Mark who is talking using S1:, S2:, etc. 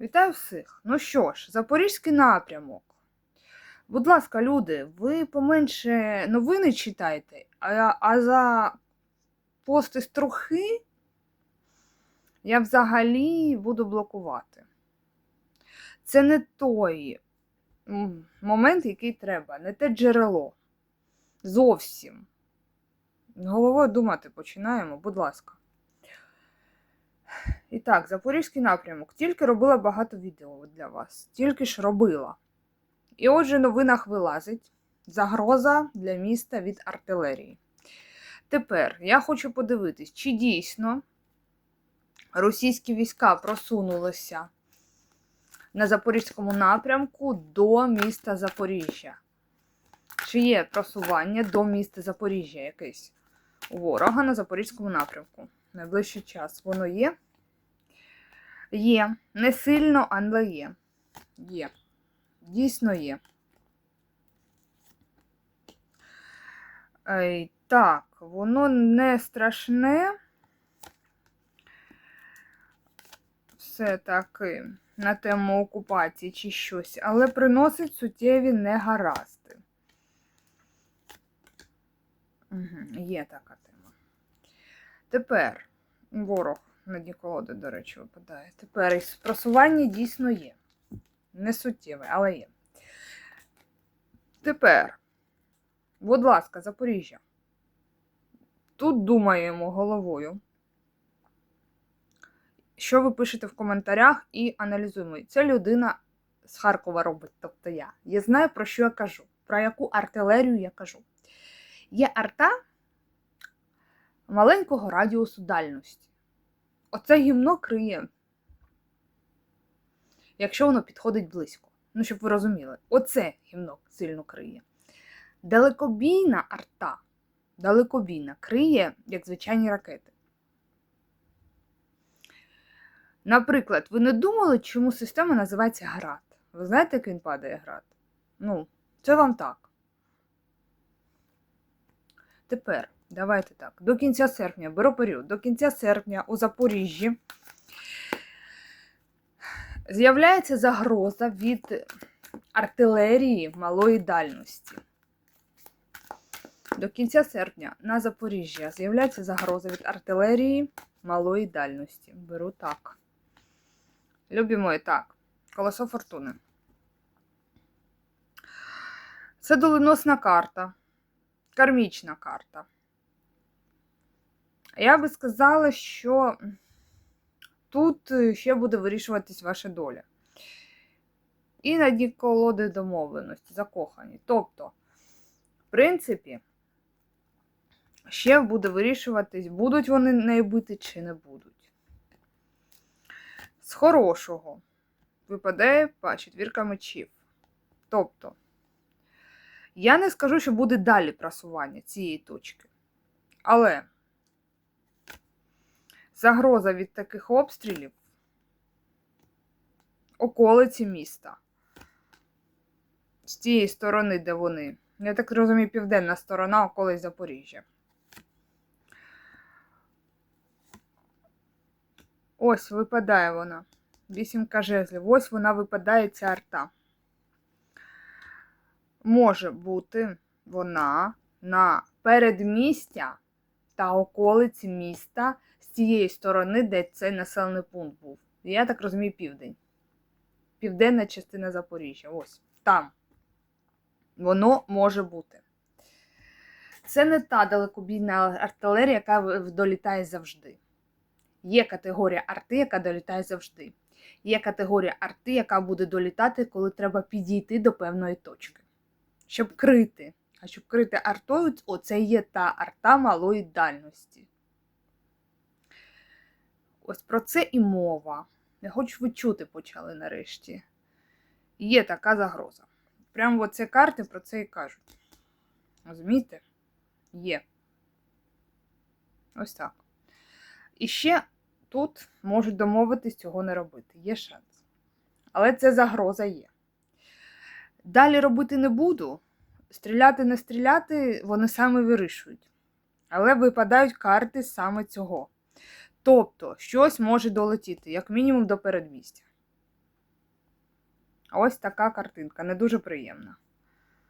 S1: Вітаю всіх! Ну що ж, Запорізький напрямок. Будь ласка, люди, ви поменше новини читайте, а, а за пости з трухи я взагалі буду блокувати. Це не той момент, який треба, не те джерело. Зовсім. Головою думати починаємо, будь ласка. І так, Запорізький напрямок. Тільки робила багато відео для вас. Тільки ж робила. І отже, в новинах вилазить загроза для міста від артилерії. Тепер я хочу подивитись, чи дійсно російські війська просунулися на Запорізькому напрямку до міста Запоріжжя. Чи є просування до міста Запоріжжя якесь у ворога на Запорізькому напрямку? Найближчий час воно є. Є. Не сильно, але є. Є. Дійсно є. Так, воно не страшне. Все таки на тему окупації чи щось, але приносить суттєві негаразди. Угу, є така тема. Тепер ворог на дні колоди, до речі, випадає. Тепер просування дійсно є. Не суттєве, але є. Тепер, будь ласка, Запоріжжя. Тут думаємо головою. Що ви пишете в коментарях і аналізуємо. Це людина з Харкова робить, тобто я. Я знаю, про що я кажу, про яку артилерію я кажу. Є арта маленького радіусу дальності. Оце гімно криє, якщо воно підходить близько. Ну, щоб ви розуміли, оце гімно сильно криє. Далекобійна арта, далекобійна криє, як звичайні ракети. Наприклад, ви не думали, чому система називається град? Ви знаєте, як він падає град? Ну, це вам так. Тепер, давайте так. До кінця серпня, беру період, до кінця серпня у Запоріжжі з'являється загроза від артилерії малої дальності. До кінця серпня на Запоріжжя з'являється загроза від артилерії малої дальності. Беру так. Любі мої, так. Колесо фортуни. Це доленосна карта кармічна карта. Я би сказала, що тут ще буде вирішуватись ваша доля. І на дні колоди домовленості, закохані. Тобто, в принципі, ще буде вирішуватись, будуть вони нею бити чи не будуть. З хорошого випадає па, четвірка мечів. Тобто, я не скажу, що буде далі просування цієї точки. Але загроза від таких обстрілів околиці міста. З тієї сторони, де вони. Я так розумію, південна сторона околиць Запоріжжя. Ось випадає вона. Вісімка жезлів. Ось вона випадає ця арта може бути вона на передмістя та околиці міста з тієї сторони, де цей населений пункт був. Я так розумію, південь. Південна частина Запоріжжя. Ось там. Воно може бути. Це не та далекобійна артилерія, яка долітає завжди. Є категорія арти, яка долітає завжди. Є категорія арти, яка буде долітати, коли треба підійти до певної точки щоб крити. А щоб крити артою, оце є та арта малої дальності. Ось про це і мова. Я хочу ви чути почали нарешті. Є така загроза. Прямо оці карти про це і кажуть. Розумієте? Є. Ось так. І ще тут можуть домовитись цього не робити. Є шанс. Але це загроза є. Далі робити не буду. Стріляти, не стріляти, вони саме вирішують. Але випадають карти саме цього. Тобто, щось може долетіти, як мінімум, до передмістя. Ось така картинка, не дуже приємна.